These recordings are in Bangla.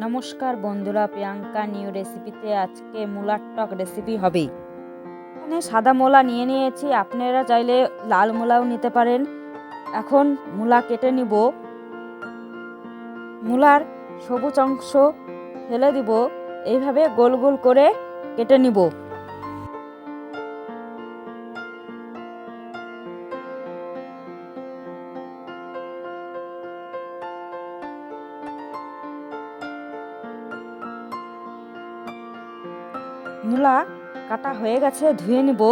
নমস্কার বন্ধুরা, প্রিয়াঙ্কা নিউ রেসিপিতে আজকে মূলার টক রেসিপি হবে। এখানে সাদা মূলা নিয়ে নিয়েছি, আপনারা চাইলে লাল মূলাও নিতে পারেন। এখন মূলা কেটে নিব। মূলার সবুজ অংশ ফেলে দিব। এইভাবে গোল গোল করে কেটে নিব। মূলা কাটা হয়ে গেছে ধুয়ে নিব।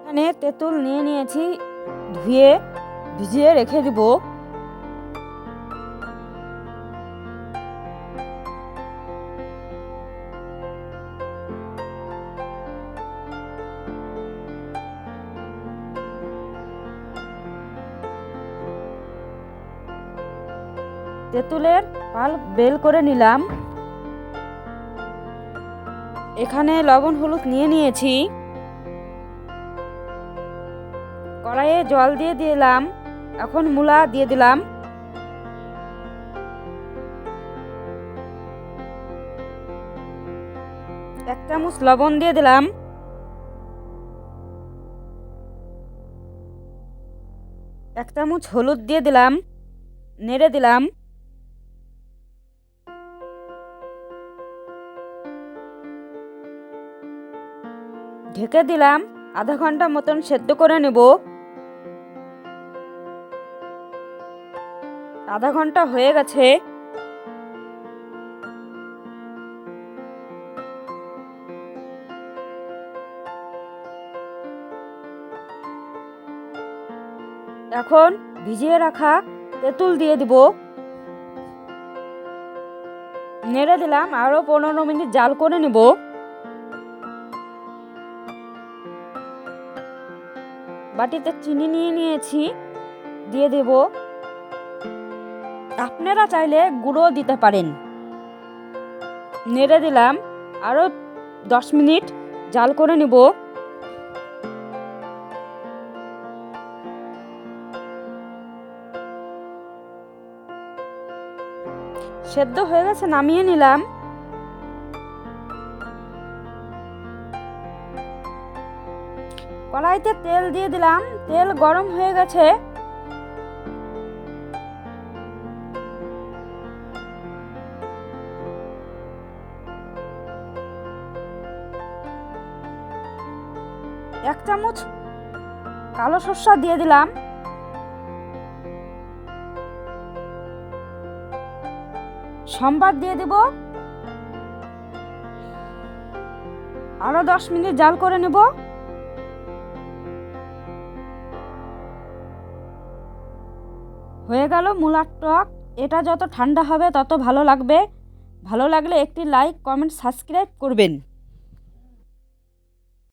এখানে তেঁতুল নিয়ে নিয়েছি ধুয়ে ভিজিয়ে রেখে দিব। তেঁতুলের পাল বেল করে নিলাম। এখানে লবণ হলুদ নিয়ে নিয়েছি। কড়াইয়ে জল দিয়ে দিলাম। এখন মূলা দিয়ে দিলাম। এক চামচ লবণ দিয়ে দিলাম। এক চামচ হলুদ দিয়ে দিলাম। নেড়ে দিলাম। ঢেকে দিলাম, আধা ঘণ্টা মতন সেদ্ধ করে নেব। আধা ঘণ্টা হয়ে গেছে। এখন ভিজিয়ে রাখা তেঁতুল দিয়ে দিব। নেড়ে দিলাম আরও পনেরো মিনিট জাল করে নেব। বাটিতে চিনি নিয়ে নিয়েছি, দিয়ে দেব। আপনারা চাইলে গুঁড়ো দিতে পারেন। নেড়ে দিলাম আরও দশ মিনিট জাল করে নেব। সেদ্ধ হয়ে গেছে, নামিয়ে নিলাম। কড়াইতে তেল দিয়ে দিলাম। তেল গরম হয়ে গেছে। এক চামচ কালো সর্ষা দিয়ে দিলাম। সম্বাদ দিয়ে দেব। আরও দশ মিনিট জাল করে নেব। হয়ে গেল মূলার টক। এটা যত ঠান্ডা হবে, তত ভালো লাগবে। ভালো লাগলে একটি লাইক কমেন্ট সাবস্ক্রাইব করবেন।